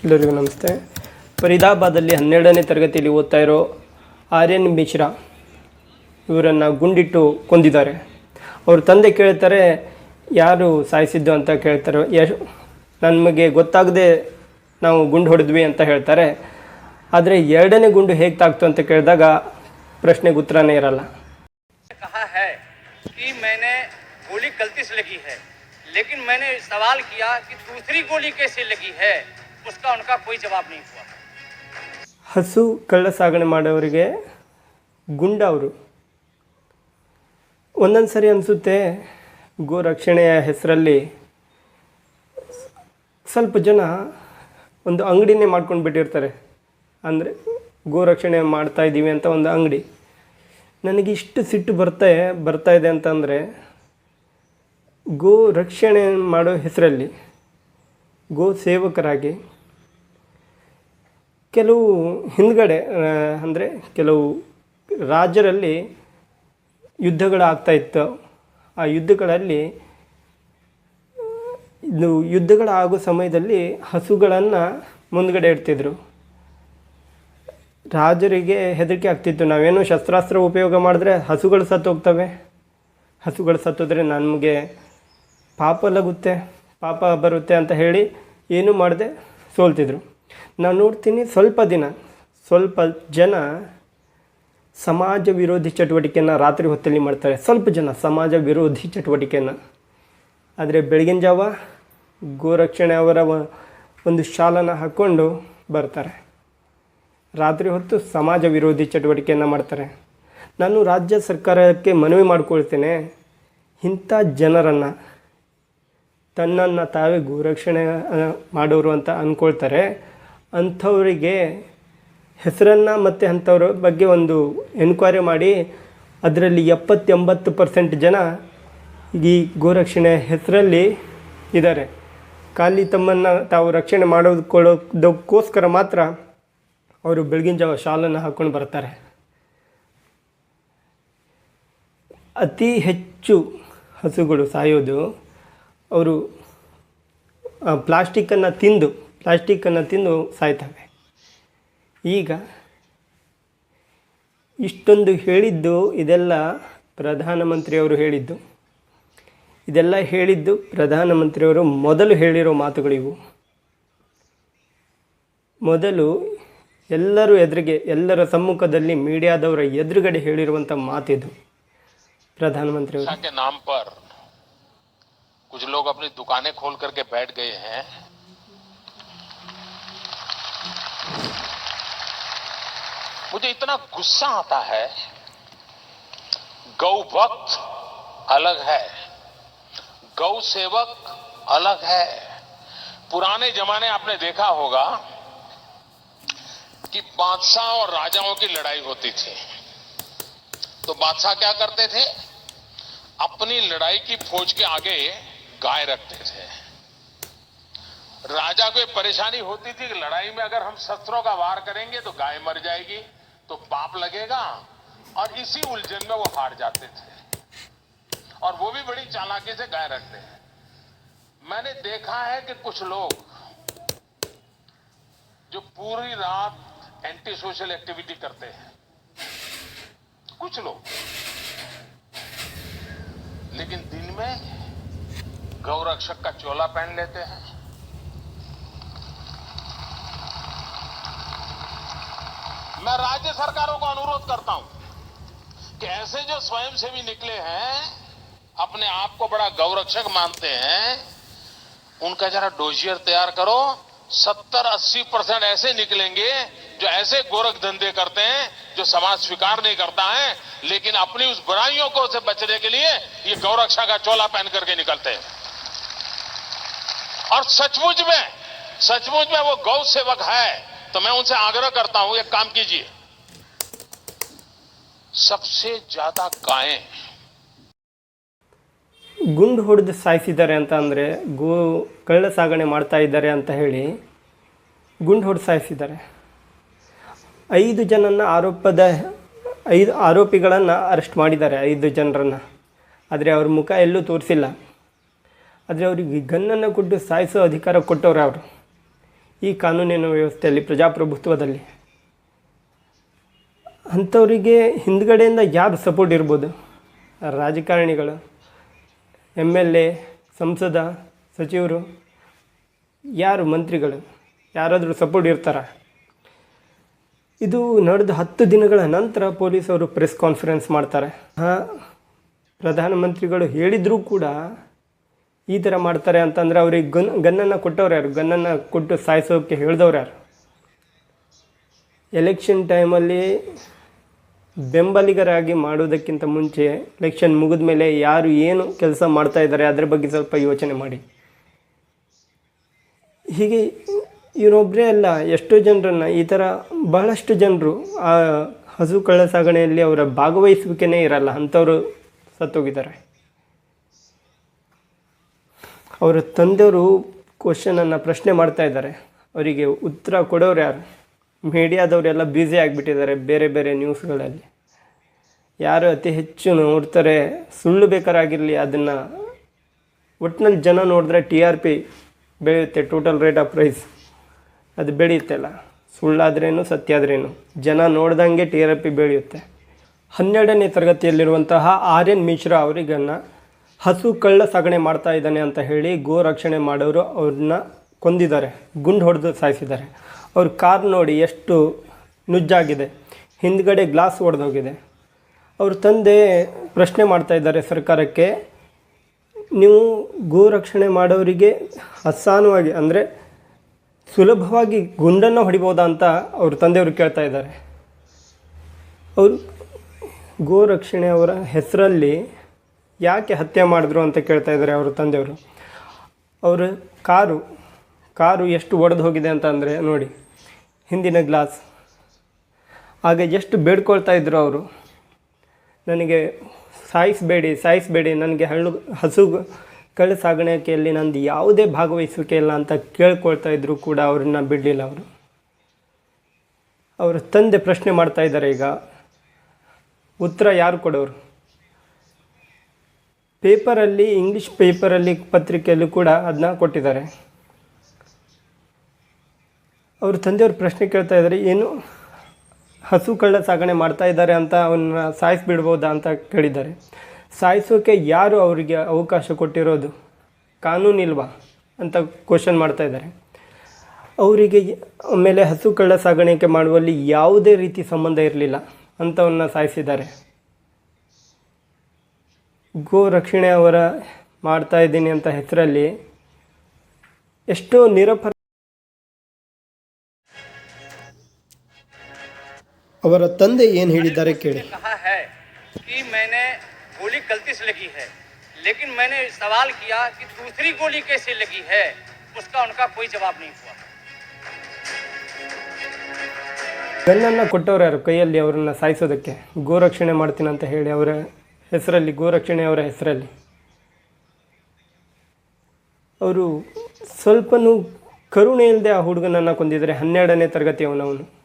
ಎಲ್ಲರಿಗೂ ನಮಸ್ತೆ ಫರೀದಾಬಾದಲ್ಲಿ ಹನ್ನೆರಡನೇ ತರಗತಿಯಲ್ಲಿ ಓದ್ತಾ ಇರೋ ಆರ್ಯನ್ ಮಿಶ್ರಾ ಇವರನ್ನು ಗುಂಡಿಟ್ಟು ಕೊಂದಿದ್ದಾರೆ ಅವ್ರ ತಂದೆ ಕೇಳ್ತಾರೆ ಯಾರು ಸಾಯಿಸಿದ್ದು ಅಂತ ಕೇಳ್ತಾರೆ ಯಶ್ ನಮಗೆ ಗೊತ್ತಾಗದೆ ನಾವು ಗುಂಡು ಹೊಡೆದ್ವಿ ಅಂತ ಹೇಳ್ತಾರೆ ಆದರೆ ಎರಡನೇ ಗುಂಡು ಹೇಗೆ ತಾಕ್ತು ಅಂತ ಕೇಳಿದಾಗ ಪ್ರಶ್ನೆಗೆ ಉತ್ತರನೇ ಇರಲ್ಲ कहा है कि मैंने गोली गलती से लगी है लेकिन मैंने सवाल किया कि दूसरी गोली कैसे लगी है उसका उनका कोई जवाब नहीं हुआ ಹಸು ಕಳ್ಳ ಸಾಗಣೆ ಮಾಡೋರಿಗೆ ಗುಂಡ ಅವರು ಒಂದೊಂದು ಸರಿ ಅನಿಸುತ್ತೆ ಗೋ ರಕ್ಷಣೆಯ ಹೆಸರಲ್ಲಿ ಸ್ವಲ್ಪ ಜನ ಒಂದು ಅಂಗಡಿನೇ ಮಾಡ್ಕೊಂಡು ಬಿಟ್ಟಿರ್ತಾರೆ ಅಂದರೆ ಗೋ ರಕ್ಷಣೆ ಮಾಡ್ತಾ ಇದ್ದೀವಿ ಅಂತ ಒಂದು ಅಂಗಡಿ ನನಗೆ ಇಷ್ಟು ಸಿಟ್ಟು ಬರ್ತಾ ಬರ್ತಾ ಇದೆ ಅಂತಂದರೆ ಗೋ ರಕ್ಷಣೆ ಮಾಡೋ ಹೆಸರಲ್ಲಿ ಗೋ ಸೇವಕರಾಗಿ ಕೆಲವು ಹಿಂದ್ಗಡೆ ಅಂದರೆ ಕೆಲವು ರಾಜ್ಯರಲ್ಲಿ ಯುದ್ಧಗಳು ಆಗ್ತಾ ಇತ್ತು. ಆ ಯುದ್ಧಗಳಲ್ಲಿ, ಇದು ಯುದ್ಧಗಳಾಗೋ ಸಮಯದಲ್ಲಿ ಹಸುಗಳನ್ನು ಮುಂದ್ಗಡೆ ಇಡ್ತಿದ್ರು. ರಾಜರಿಗೆ ಹೆದರಿಕೆ ಆಗ್ತಿತ್ತು. ನಾವೇನು ಶಸ್ತ್ರಾಸ್ತ್ರ ಉಪಯೋಗ ಮಾಡಿದ್ರೆ ಹಸುಗಳು ಸತ್ತೋಗ್ತವೆ. ಹಸುಗಳು ಸತ್ತೋದ್ರೆ ನಮಗೆ ಪಾಪ ಲಗುತ್ತೆ, ಪಾಪ ಬರುತ್ತೆ ಅಂತ ಹೇಳಿ ಏನೂ ಮಾಡದೆ ಸೋಲ್ತಿದ್ರು. ನಾನು ನೋಡ್ತೀನಿ ಸ್ವಲ್ಪ ದಿನ, ಸ್ವಲ್ಪ ಜನ ಸಮಾಜ ವಿರೋಧಿ ಚಟುವಟಿಕೆಯನ್ನು ರಾತ್ರಿ ಹೊತ್ತಲ್ಲಿ ಮಾಡ್ತಾರೆ. ಸ್ವಲ್ಪ ಜನ ಸಮಾಜ ವಿರೋಧಿ ಚಟುವಟಿಕೆಯನ್ನು. ಆದರೆ ಬೆಳಗಿನ ಜಾವ ಗೋರಕ್ಷಣೆ ಅವರ ಒಂದು ಶಾಲನ ಹಾಕ್ಕೊಂಡು ಬರ್ತಾರೆ. ರಾತ್ರಿ ಹೊತ್ತು ಸಮಾಜ ವಿರೋಧಿ ಚಟುವಟಿಕೆಯನ್ನು ಮಾಡ್ತಾರೆ. ನಾನು ರಾಜ್ಯ ಸರ್ಕಾರಕ್ಕೆ ಮನವಿ ಮಾಡಿಕೊಳ್ತೇನೆ. ಇಂಥ ಜನರನ್ನು, ತನ್ನನ್ನು ತಾವೇ ಗೋರಕ್ಷಣೆ ಮಾಡೋರು ಅಂತ ಅಂದ್ಕೊಳ್ತಾರೆ ಅಂಥವರಿಗೆ ಹೆಸರನ್ನು ಮತ್ತು ಅಂಥವ್ರ ಬಗ್ಗೆ ಒಂದು ಎನ್ಕ್ವೈರಿ ಮಾಡಿ ಅದರಲ್ಲಿ ಎಪ್ಪತ್ತೆಂಬತ್ತು ಪರ್ಸೆಂಟ್ ಜನ ಈ ಗೋರಕ್ಷಣೆ ಹೆಸರಲ್ಲಿ ಇದ್ದಾರೆ. ಖಾಲಿ ತಮ್ಮನ್ನು ತಾವು ರಕ್ಷಣೆ ಮಾಡೋದಕ್ಕೋಸ್ಕರ ಮಾತ್ರ ಅವರು ಬೆಳಗಿನ ಜಾವ ಶಾಲನ್ನು ಹಾಕ್ಕೊಂಡು ಬರ್ತಾರೆ. ಅತಿ ಹೆಚ್ಚು ಹಸುಗಳು ಸಾಯೋದು ಅವರು ಪ್ಲಾಸ್ಟಿಕ್ಕನ್ನು ತಿಂದು ಪ್ಲಾಸ್ಟಿಕ್ಕನ್ನು ತಿಂದು ಸಾಯ್ತವೆ ಈಗ ಇಷ್ಟೊಂದು ಹೇಳಿದ್ದು ಇದೆಲ್ಲ ಪ್ರಧಾನಮಂತ್ರಿಯವರು ಹೇಳಿದ್ದು ಇದೆಲ್ಲ ಹೇಳಿದ್ದು ಪ್ರಧಾನಮಂತ್ರಿಯವರು ಮೊದಲು ಹೇಳಿರೋ ಮಾತುಗಳಿವು ಮೊದಲು ಎಲ್ಲರೂ ಎದುರಿಗೆ ಎಲ್ಲರ ಸಮ್ಮುಖದಲ್ಲಿ ಮೀಡಿಯಾದವರ ಎದುರುಗಡೆ ಹೇಳಿರುವಂಥ ಮಾತಿದು ಪ್ರಧಾನಮಂತ್ರಿಯವರು शिक्षा के नाम पर कुछ लोग अपनी दुकानें खोल करके बैठ गए हैं मुझे इतना गुस्सा आता है, गौ भक्त अलग है, गौ सेवक अलग है। पुराने जमाने आपने देखा होगा कि बादशाह और राजाओं की लड़ाई होती थी। तो बादशाह क्या करते थे? अपनी लड़ाई की फौज के आगे गाय रखते थे। राजा को परेशानी होती थी कि लड़ाई में अगर हम शस्त्रों का वार करेंगे तो गाय मर जाएगी। तो पाप लगेगा और इसी उलझन में वो हार जाते थे। और वो भी बड़ी चालाकी से गाय रखते हैं। मैंने देखा है कि कुछ लोग जो पूरी रात एंटी सोशल एक्टिविटी करते हैं, कुछ लोग। लेकिन दिन में गौरक्षक का चोला पहन लेते हैं। मैं राज्य सरकारों को अनुरोध करता हूँ कि ऐसे जो स्वयंसेवी निकले हैं, अपने आप को बड़ा गौरक्षक मानते हैं, उनका जरा डोजियर तैयार करो। 70-80 परसेंट ऐसे निकलेंगे जो ऐसे गोरख धंधे करते हैं, जो समाज स्वीकार नहीं करता है, लेकिन अपनी उस बुराइयों को से बचने के लिए ये गौरक्षा का चोला पहन करके निकलते हैं। और सचमुच में सचमुच में वो गौ सेवक है। तो मैं उनसे आग्रह करता हूं एक काम कीजिए सबसे ज्यादा गायें ಗುಂಡು ಹೊಡೆದು ಸಾಯಿಸಿದ್ದಾರೆ ಅಂತ ಅಂದರೆ ಗೋ ಕಳ್ಳ ಸಾಗಣೆ ಮಾಡ್ತಾ ಇದ್ದಾರೆ ಅಂತ ಹೇಳಿ ಗುಂಡು ಹೊಡೆದು ಸಾಯಿಸಿದ್ದಾರೆ ಐದು ಜನನ ಆರೋಪದ ಐದು ಆರೋಪಿಗಳನ್ನು ಅರೆಸ್ಟ್ ಮಾಡಿದ್ದಾರೆ ಐದು ಜನರನ್ನು ಆದರೆ ಅವ್ರ ಮುಖ ಎಲ್ಲೂ ತೋರಿಸಿಲ್ಲ ಆದರೆ ಅವರಿಗೆ ಗನ್ನನ್ನು ಕೊಟ್ಟು ಸಾಯಿಸೋ ಅಧಿಕಾರ ಕೊಟ್ಟವ್ರೆ ಅವರು ಈ ಕಾನೂನಿನ ವ್ಯವಸ್ಥೆಯಲ್ಲಿ, ಪ್ರಜಾಪ್ರಭುತ್ವದಲ್ಲಿ. ಅಂಥವರಿಗೆ ಹಿಂದ್ಗಡೆಯಿಂದ ಯಾರು ಸಪೋರ್ಟ್ ಇರ್ಬೋದು? ರಾಜಕಾರಣಿಗಳು ಎಂ ಎಲ್ ಎ ಸಂಸದ, ಸಚಿವರು, ಯಾರು ಮಂತ್ರಿಗಳು, ಯಾರಾದರೂ ಸಪೋರ್ಟ್ ಇರ್ತಾರ? ಇದು ನಡೆದ ಹತ್ತು ದಿನಗಳ ನಂತರ ಪೊಲೀಸವರು ಪ್ರೆಸ್ ಕಾನ್ಫರೆನ್ಸ್ ಮಾಡ್ತಾರೆ. ಪ್ರಧಾನಮಂತ್ರಿಗಳು ಹೇಳಿದರೂ ಕೂಡ ಈ ಥರ ಮಾಡ್ತಾರೆ ಅಂತಂದರೆ ಅವ್ರಿಗೆ ಗನ್, ಗನ್ನನ್ನು ಕೊಟ್ಟವ್ರು ಯಾರು? ಗನ್ನನ್ನು ಕೊಟ್ಟು ಸಾಯಿಸೋಕ್ಕೆ ಹೇಳ್ದವ್ರು ಯಾರು? ಎಲೆಕ್ಷನ್ ಟೈಮಲ್ಲಿ ಬೆಂಬಲಿಗರಾಗಿ ಮಾಡೋದಕ್ಕಿಂತ ಮುಂಚೆ ಎಲೆಕ್ಷನ್ ಮುಗಿದ ಮೇಲೆ ಯಾರು ಏನು ಕೆಲಸ ಮಾಡ್ತಾ ಇದ್ದಾರೆ ಅದರ ಬಗ್ಗೆ ಸ್ವಲ್ಪ ಯೋಚನೆ ಮಾಡಿ. ಹೀಗೆ ಇವರೊಬ್ಬರೇ ಅಲ್ಲ, ಎಷ್ಟೋ ಜನರನ್ನು ಈ ಥರ ಬಹಳಷ್ಟು ಜನರು ಆ ಹಸು ಕಳ್ಳ ಸಾಗಣೆಯಲ್ಲಿ ಅವರ ಭಾಗವಹಿಸುವಿಕೆನೇ ಇರಲ್ಲ, ಅಂಥವರು ಸತ್ತೋಗಿದ್ದಾರೆ. ಅವರ ತಂದೆಯವರು ಕ್ವಶನನ್ನು ಪ್ರಶ್ನೆ ಮಾಡ್ತಾ ಇದ್ದಾರೆ. ಅವರಿಗೆ ಉತ್ತರ ಕೊಡೋರು ಯಾರು? ಮೀಡಿಯಾದವರೆಲ್ಲ ಬ್ಯುಸಿ ಆಗಿಬಿಟ್ಟಿದ್ದಾರೆ ಬೇರೆ ಬೇರೆ ನ್ಯೂಸ್ಗಳಲ್ಲಿ ಯಾರು ಅತಿ ಹೆಚ್ಚು ನೋಡ್ತಾರೆ, ಸುಳ್ಳು ಬೇಕಾರಾಗಿರಲಿ ಅದನ್ನು ಒಟ್ಟಿನಲ್ಲಿ ಜನ ನೋಡಿದ್ರೆ ಟಿ ಆರ್ ಪಿ ಬೆಳೆಯುತ್ತೆ ಟೋಟಲ್ ರೇಟ್ ಆಫ್ ಪ್ರೈಸ್ ಅದು ಬೆಳೆಯುತ್ತಲ್ಲ ಸುಳ್ಳಾದ್ರೇನು, ಸತ್ಯಾದ್ರೇನು? ಜನ ನೋಡ್ದಂಗೆ ಟಿ ಆರ್ ಪಿ ಬೆಳೆಯುತ್ತೆ. ಹನ್ನೆರಡನೇ ತರಗತಿಯಲ್ಲಿರುವಂತಹ ಆರ್ ಎನ್ ಮಿಶ್ರಾ ಅವರಿಗನ್ನು ಹಸು ಕಳ್ಳ ಸಾಗಣೆ ಮಾಡ್ತಾ ಇದ್ದಾನೆ ಅಂತ ಹೇಳಿ ಗೋ ರಕ್ಷಣೆ ಮಾಡೋರು ಅವ್ರನ್ನ ಕೊಂದಿದ್ದಾರೆ, ಗುಂಡು ಹೊಡೆದು ಸಾಯಿಸಿದ್ದಾರೆ. ಅವ್ರ ಕಾರ್ ನೋಡಿ ಎಷ್ಟು ನುಜ್ಜಾಗಿದೆ. ಹಿಂದ್ಗಡೆ ಗ್ಲಾಸ್ ಒಡೆದೋಗಿದೆ. ಅವ್ರ ತಂದೆ ಪ್ರಶ್ನೆ ಮಾಡ್ತಾ ಇದ್ದಾರೆ ಸರ್ಕಾರಕ್ಕೆ, ನೀವು ಗೋ ರಕ್ಷಣೆ ಮಾಡೋರಿಗೆ ಅಸಾನವಾಗಿ, ಅಂದರೆ ಸುಲಭವಾಗಿ ಗುಂಡನ್ನು ಹೊಡಿಬೋದಾ ಅಂತ ಅವ್ರ ತಂದೆಯವರು ಕೇಳ್ತಾ ಇದ್ದಾರೆ. ಅವರು ಗೋ ರಕ್ಷಣೆ ಅವರ ಹೆಸರಲ್ಲಿ ಯಾಕೆ ಹತ್ಯೆ ಮಾಡಿದ್ರು ಅಂತ ಕೇಳ್ತಾ ಇದ್ದಾರೆ ಅವರು ತಂದೆಯವರು. ಅವರು ಕಾರು ಕಾರು ಎಷ್ಟು ಒಡೆದು ಹೋಗಿದೆ ಅಂತ ಅಂದರೆ ನೋಡಿ, ಹಿಂದಿನ ಗ್ಲಾಸ್. ಆಗ ಎಷ್ಟು ಬೇಡ್ಕೊಳ್ತಾ ಇದ್ದರು ಅವರು. ನನಗೆ ಸಾಯಿಸಬೇಡಿ ಸಾಯಿಸಬೇಡಿ, ನನಗೆ ಹಳ್ಳು, ಹಸು ಕಳ್ಳು ಸಾಗಾಣಿಕೆಯಲ್ಲಿ ನಂದು ಯಾವುದೇ ಭಾಗವಹಿಸುವಿಕೆ ಇಲ್ಲ ಅಂತ ಕೇಳ್ಕೊಳ್ತಾ ಇದ್ದರೂ ಕೂಡ ಅವ್ರನ್ನ ಬಿಡಲಿಲ್ಲ ಅವರು. ಅವರ ತಂದೆ ಪ್ರಶ್ನೆ ಮಾಡ್ತಾ ಇದ್ದಾರೆ ಈಗ. ಉತ್ತರ ಯಾರು ಕೊಡೋರು? ಪೇಪರಲ್ಲಿ, ಇಂಗ್ಲೀಷ್ ಪೇಪರಲ್ಲಿ ಪತ್ರಿಕೆಯಲ್ಲೂ ಕೂಡ ಅದನ್ನ ಕೊಟ್ಟಿದ್ದಾರೆ. ಅವ್ರ ತಂದೆಯವ್ರ ಪ್ರಶ್ನೆ ಕೇಳ್ತಾ ಇದ್ದಾರೆ, ಏನು ಹಸು ಕಳ್ಳ ಸಾಗಣೆ ಮಾಡ್ತಾ ಇದ್ದಾರೆ ಅಂತ ಅವನ್ನ ಸಾಯಿಸ್ಬಿಡ್ಬೋದಾ ಅಂತ ಕೇಳಿದ್ದಾರೆ. ಸಾಯಿಸೋಕೆ ಯಾರು ಅವರಿಗೆ ಅವಕಾಶ ಕೊಟ್ಟಿರೋದು? ಕಾನೂನಿಲ್ವಾ ಅಂತ ಕ್ವಶನ್ ಮಾಡ್ತಾ ಇದ್ದಾರೆ. ಅವರಿಗೆ ಆಮೇಲೆ ಹಸು ಕಳ್ಳ ಸಾಗಾಣಿಕೆ ಮಾಡುವಲ್ಲಿ ಯಾವುದೇ ರೀತಿ ಸಂಬಂಧ ಇರಲಿಲ್ಲ ಅಂತವನ್ನ ಸಾಯಿಸಿದ್ದಾರೆ. ಗೋ ರಕ್ಷಣೆ ಅವರ ಮಾಡ್ತಾ ಇದ್ದೀನಿ ಅಂತ ಹೆಸರಲ್ಲಿ ಎಷ್ಟೋ ನಿರಪರ ಅವರ ತಂದೆ ಏನು ಹೇಳಿದ್ದಾರೆ ಕೇಳಿ कहा है कि मैंने गोली गलती से लगी है लेकिन मैंने सवाल किया कि दूसरी गोली कैसे लगी है उसका उनका कोई जवाब नहीं हुआ ಗನ್ನನ್ನು ಕೊಟ್ಟವ್ರು ಯಾರು ಕೈಯಲ್ಲಿ ಅವರನ್ನು ಸಾಯಿಸೋದಕ್ಕೆ ಗೋರಕ್ಷಣೆ ಮಾಡ್ತೀನಿ ಅಂತ ಹೇಳಿ ಅವರ ಹೆಸರಲ್ಲಿ ಗೋರಕ್ಷಣೆಯವರ ಹೆಸರಲ್ಲಿ. ಅವರು ಸ್ವಲ್ಪನೂ ಕರುಣೆ ಇಲ್ಲದೆ ಆ ಹುಡುಗನನ್ನು ಕೊಂದಿದ್ದಾರೆ. ಹನ್ನೆರಡನೇ ತರಗತಿ ಅವನವನು